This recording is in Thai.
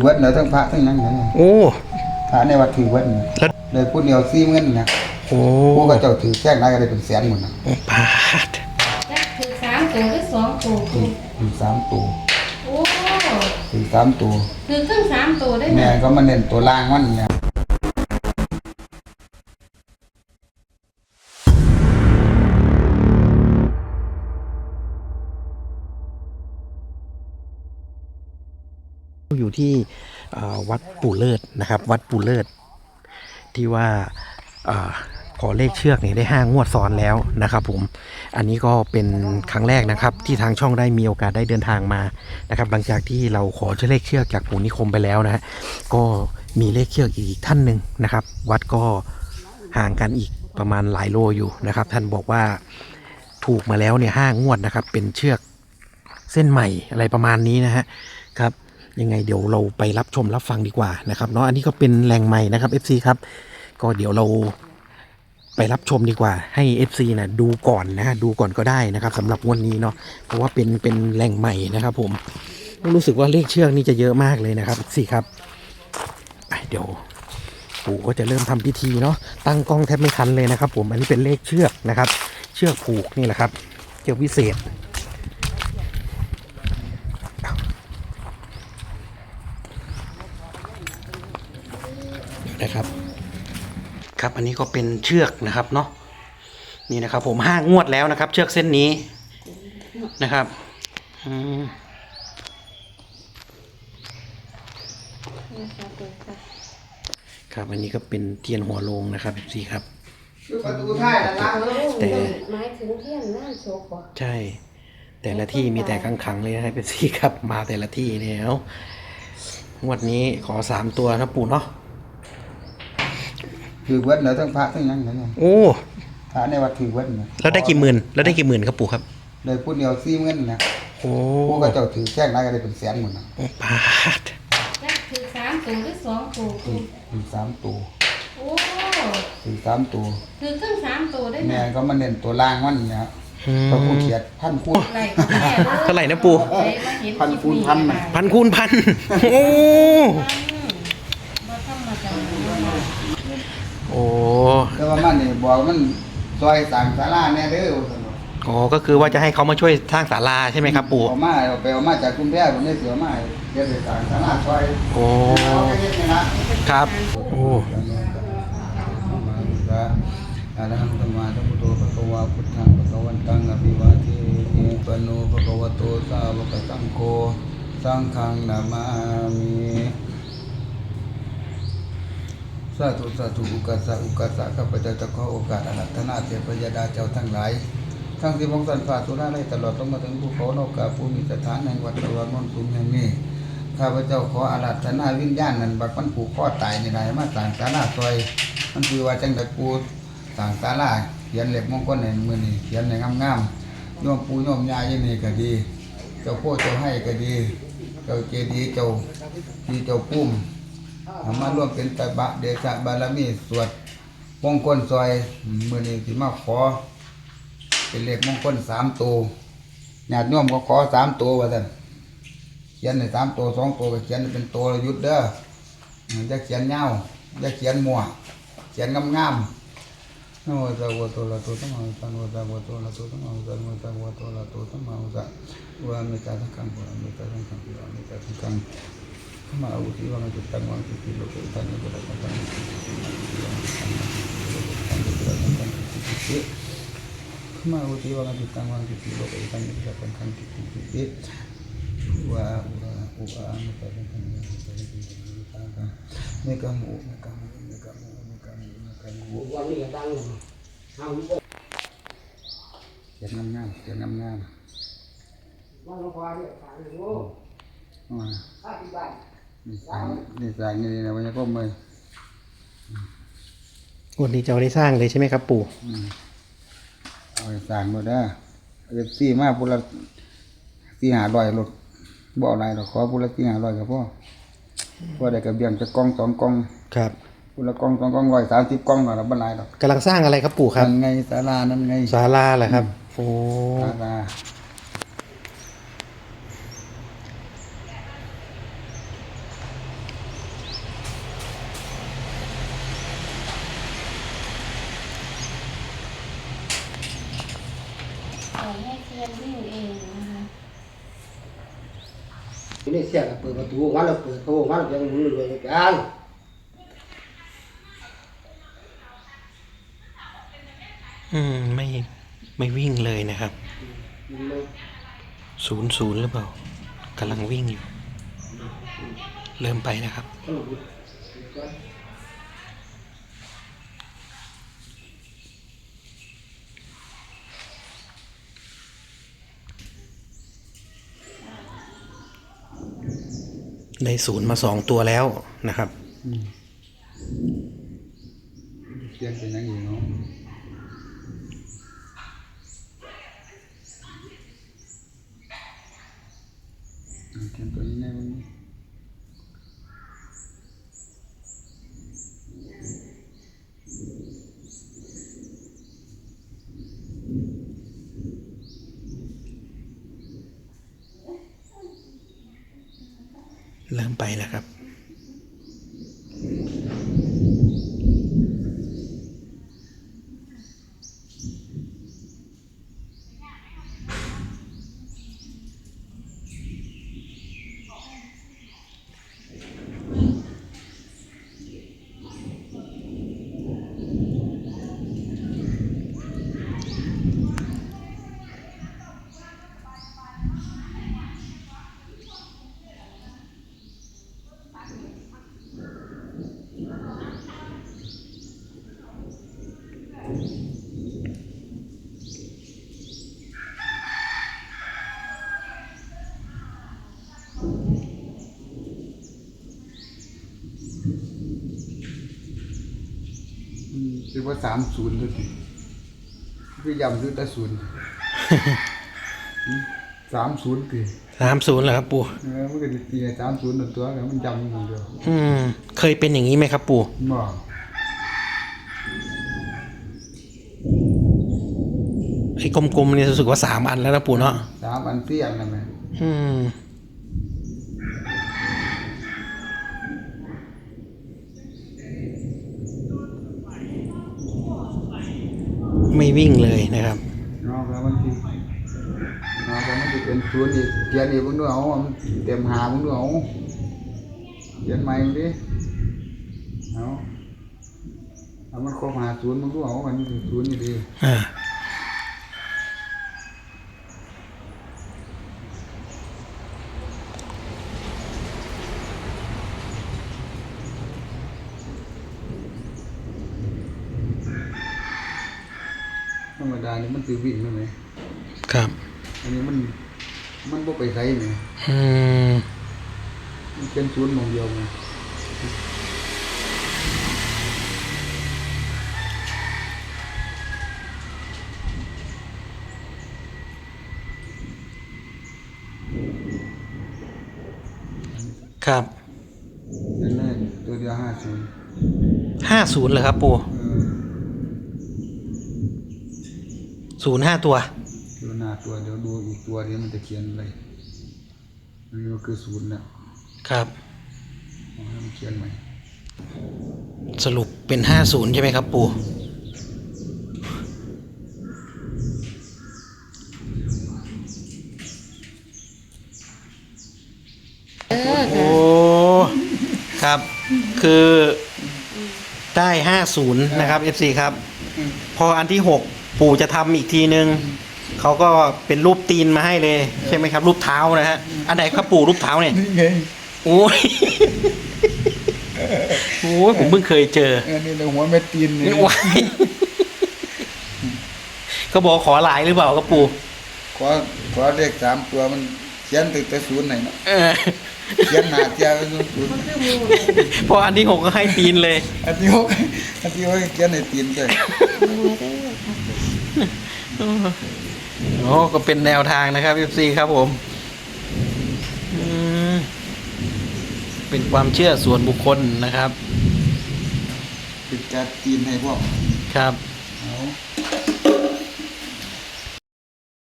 เวิร์ดแล้วทั้งพระทั้งนั้นนะโอ้พระในวัดถือเวิร์ดนะเลยพูดเดียวซีเงินนะโอ้ผู้ก็เจ้าถือแจ้งได้ก็เลยเป็นแสนหมดนะปาดจักถือสามตัวหรือสองตัวถือถือสามตัวโอ้ถือสามตัวถือครึ่งสามตัวได้ไหมแม่ก็มาเน้นตัวล่างมันเนี่ย อยู่ที่วัดปู่เลิศนะครับ วัดปู่เลิศที่ว่าอขอเลขเชือกเนี่ยได้ห้างวดซ้อนแล้วนะครับผม อันนี้ก็เป็นครั้งแรกนะครับ ที่ทางช่องได้มีโอกาสได้เดินทางมานะครับ หลังจากที่เราขอเลขเชือกจากปู่นิคมไปแล้วนะฮะก็มีเลขเชือกอีกท่านหนึ่งนะครับ วัดก็ห่างกันอีกประมาณหลายโลอยู่นะครับ ท่านบอกว่าถูกมาแล้วเนี่ยห้างวดนะครับ เป็นเชือกเส้นใหม่อะไรประมาณนี้นะฮะครับ ยังไงเดี๋ยวเราไปรับชมรับฟังดีกว่านะครับเนาะอันนี้ก็เป็นแหล่งใหม่นะครับ FC ครับ ก็เดี๋ยวเราไปรับชมดีกว่าให้ FC นะดูก่อนนะฮะดูก่อนก็ได้นะครับสำหรับงวันนี้เนาะเพราะว่าเป็นเป็นแหล่งใหม่นะครับ ผมรู้สึกว่าเลขเชือกนี่จะเยอะมากเลยนะครับ FC ครับเดี๋ยวปู่ก็จะเริ่มทำพิธีเนาะตั้งกล้องแทบไม่ทันเลยนะครับ ผมอันนี้เป็นเลขเชือกนะครับ เชือกผูกนี่แหละครับเชือกวิเศษ นะครับ ครับอันนี้ก็เป็นเชือกนะครับเนาะนี่นะครับ ผมห้างวดแล้วนะครับ เชือกเส้นนี้นะครับอืมครับอันนี้ก็เป็นเทียนหัวโลงนะครับพี่ครับ ประตูท้ายนะล้างเลยแต่ หมายถึงเที่ยงน้ำโชกบ่ใช่ แต่ละที่มีแต่ขังๆเลยนะครับพี่ครับ มาแต่ละที่เนี่ยเอางวดนี้ขอสามตัวนะปู่เนาะ ถือเวิร์ดแล้วทั้งพระทั้งนั้นนะโอ้พระในวัดถือเวิร์ดนะแล้วได้กี่หมื่นแล้วได้กี่หมื่นครับปู่ครับเลยพูดเดียวซีเงินนะโอ้ผู้ก็เจ้าถือแจ้งได้ก็ได้เป็นแสนหมดนะปาดจักถือสามตัวหรือสองตัวถือถือสามตัวโอ้ถือสามตัวถือครึ่งสามตัวได้ไหมแม่ก็มาเน้นตัวล่างมันเนี่ยพระผู้เขียดพันคูณไรก็แม่เลยเท่าไหร่นะปู่ใครมาเห็พันคูณพันน่ะพันคูณพันโอ้ มาธรรมดา โอ้แต่ว่ามันนี่บอกมันซอยสั่งศาลาแน่เด้อว่าซั่นเนาะอ๋อก็คือว่าจะให้เขามาช่วยสร้างศาลาใช่ไหมครับปู่ เอามาเอาไปเอามาจากกรุงเทพผมได้เสือมาเดี๋ยวไปสั่งศาลาซอยโอ้ เอาไปเฮ็ดนี่นะ ครับ โอ้ อะระหังสัมมาสัมพุทโธภะคะวาพุทธังภะคะวันตังอภิวาเทมิปะโนภะคะวะโตสาวกสังโฆสังฆังนามามิ สาธุสาธุอุกัสสะอุกัสสะข้าพเจ้าจะขอโอกาสอารัธนาเทพยดาเจ้าทั้งหลายทั้งที่มองสันฟ้าสุราได้ตลอดลงมาถึงภูเขาโลกาภูมิสถานแห่งวัดตะวันนนสูงแห่งนี้ข้าพเจ้าขออาราธนาวิญญาณนั้นบักมันผูกข้อตายนี่ไรมาสั่งศาลาซอย มันคือว่าจังไดปูสั่งศาลาเขียนเหล็บมงคลในมือนี่เขียนในงามๆโยมปูโยมยาอยางนี่ก็ดี เจ้าโคเจ้าให้ก็ดี เจ้าเจดีย์เจ้าที่เจ้าปุ้ม เอามาร่วมเป็นตบะเดชะบารมีสวดมงคลซอยมือนี้สิมาขอ เป็นเลขมงคลสามตัวญาติโยมก็ขอสามตัวว่าท่านเขียนในสามตัวสองตัวก็เขียนเป็นตัวยุดเด้อจะเขียนเงาจะเขียนมัวเขียนงามงามๆโนตะวะโตละโตตมะสันวะตะวะโตละโตตมะสันวะตะวะโตละโตตมะสันวะเมตตาสังฆังวะมตตาสังฆังวะมตตาสังฆัง ขมาอุทิวังจิตตังวังจิตติโลกุตังกุตังกุตังกุตังกุ มาอุติวังติตังวังติติโลกตังติสัพพังคังติติติติวะวะอุอามิตาสังคังมิตาสังคังมิตาสังเมกัมอุเมกัมอุเมกัมอุเมกัมอุเมกัมอุ วันนี้ก็ตั้งทำ เสียงงามๆเสียงงาม วันละควายเนี่ยขายโอ้ ๆว่า ห้าสิบบาท นี่สร้างนี่สร้างนี่นะวันนี้ก็มือวันนี้จะเอาได้สร้างเลยใช่ไหมครับ ปู่อืมเอาไปสร้างหมดเด้อเอฟซีมาพุละสี่หาร้อยรถบ่อะไรหรอกขอพุละสี่หาร้อยกับพ่อพ่อได้กระเบียงจะกล้องสองกล้องครับพุละกล้องสองกล้องร้อยสามสิบกล้องหน่อยละบันไดหรอกกำลังสร้างอะไรครับปู่ครับนั่นไงศาลานั่นไงศาลาเหรอครับโอ้ศาลา ล่อยให้เซียนวิ่งเองนะคะนี่เสียงเปิดประตูวันเราเปิดเขาวันเรายังมือเลยกันอืมไม่ไม่วิ่งเลยนะครับศูนย์ศูนย์หรือเปล่ากำลังวิ่งอยู่ เริ่มไปนะครับ ได้ศูนย์มาสองตัวแล้วนะครับเขียนเป็นยังไงเนาะอืมเขียนตัวนี้ไงมั เริ่มไปแล้วครับ คือว่าสามศูนย์ตัวสิคือยำคือแต่ศูนย์สามศูนย์ตีสามศูนย์เหรอครับปู่เออมันก็จะตีสามศูนย์ตัวแล้วมันยำอย่างเดียวอืมเคยเป็นอย่างนี้ไหมครับปู่บ่ไอ้กลมๆนี่รู้สึกว่าสามอันแล้วนะปู่เนาะสามอันเสี้ยนนั่นแหละอืม วิ่งเลยนะครับเนาะแล้วมันที่เนาะแล้วมันจะเป็นศูนย์อีกเขียนอีกมึงดูเอามันเต็มหามึงดูเอาเขียนใหม่มึงดิเอาเอามันครบหาศูนย์มึงดูเอามันคือศูนย์นี่ดีอ่า รรมดานี่มันคือวิ่งนั่นไหมครับ อันนี้มัน มันบ่ไปไสนี่อืมมันเป็นศูนย์หมองเดียวไงครับนั่นแหละตัวเดียวห้าศูนย์ห้าศูนย์เหรอครับ ปู่ เออ ศูนย์ห้าตัว ดูหน้าตัวเดี๋ยวดูอีกตัวเดียวมันจะเขียนอะไรอันนี้ก็คือศูนย์แล้วครับ เอาให้มันเขียนใหม่สรุปเป็นห้าศูนย์ใช่ไหมครับ ปู่ เออโอ้ครับ คือได้ห้าศูนย์นะครับ FC ครับ พออันที่หก ปู่จะทำอีกทีนึงเขาก็เป็นรูปตีนมาให้เลย ใช่ไหมครับ รูปเท้านะฮะอันไหนครับปู่รูปเท้าเนี่ยนี่ไงโอ้ยโอ้ยผมเพิ่งเคยเจออันนี้เลยหัวเม็ดตีนนี่นี่วายก็บอกขอหลายหรือเปล่าครับปู่ขอขอเลขสามตัวมันเขียนติดแต่ศูนย์ไหนเนาะ เออ เขียนหน้าเทียเป็นศูนย์มันคือหมูเลยพออันที่หกก็ให้ตีนเลย อันที่หกอันที่หกเขียนในตีนใช่หมูเด้อค่ะโอ้ก็เป็นแนวทางนะครับ FC ครับผมอืมเป็นความเชื่อส่วนบุคคลนะครับติดการตีนให้พวกครับอ